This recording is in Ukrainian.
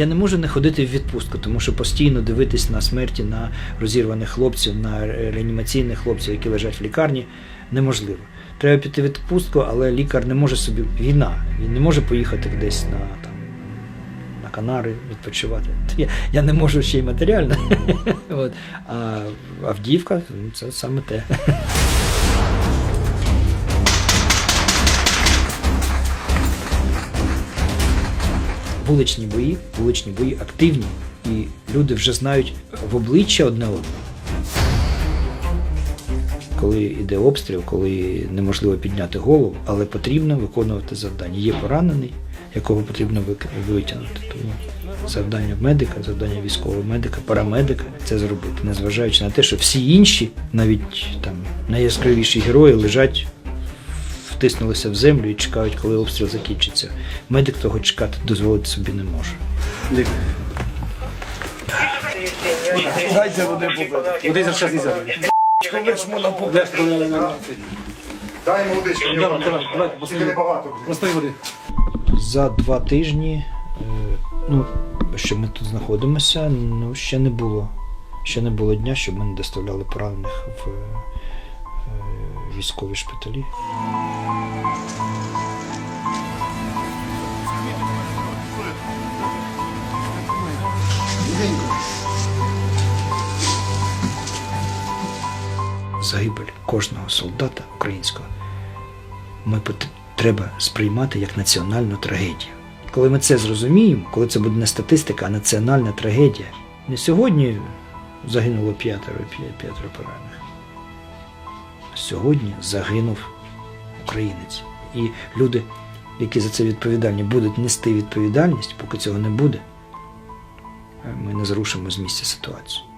Я не можу не ходити в відпустку, тому що постійно дивитись на смерті на розірваних хлопців, на реанімаційних хлопців, які лежать в лікарні, неможливо. Треба піти в відпустку, але лікар не може собі війна. Він не може поїхати десь на там. На Канари відпочивати. Я, я не можу ще й матеріально. От. А Авдіївка ну, це саме те. Вуличні бої, вуличні бої активні, і люди вже знають в обличчя одне одного. Коли йде обстріл, коли неможливо підняти голову, але потрібно виконувати завдання. Є поранений, якого потрібно витягнути. Тому завдання медика, завдання військового медика, парамедика це зробити, незважаючи на те, що всі інші, навіть там найяскравіші герої, лежать, втиснулися в землю і чекають, коли обстріл закінчиться. Медик того чекати дозволити собі не може. Дайте води попити. Води за час нельзя. Ви ж можна попити. Дай йому водички, Давай, давай, давай, Простої води. За два тижні, е, ну, що ми тут знаходимося, ну, ще не було. Ще не було дня, щоб ми не доставляли поранених в е, військові шпиталі. Загибель кожного солдата українського ми треба сприймати як національну трагедію. Коли ми це зрозуміємо, коли це буде не статистика, а національна трагедія. Не сьогодні загинуло п'ятеро, п'ятеро поранених. Сьогодні загинув українець. І люди, які за це відповідальні, будуть нести відповідальність, поки цього не буде, ми не зрушимо з місця ситуацію.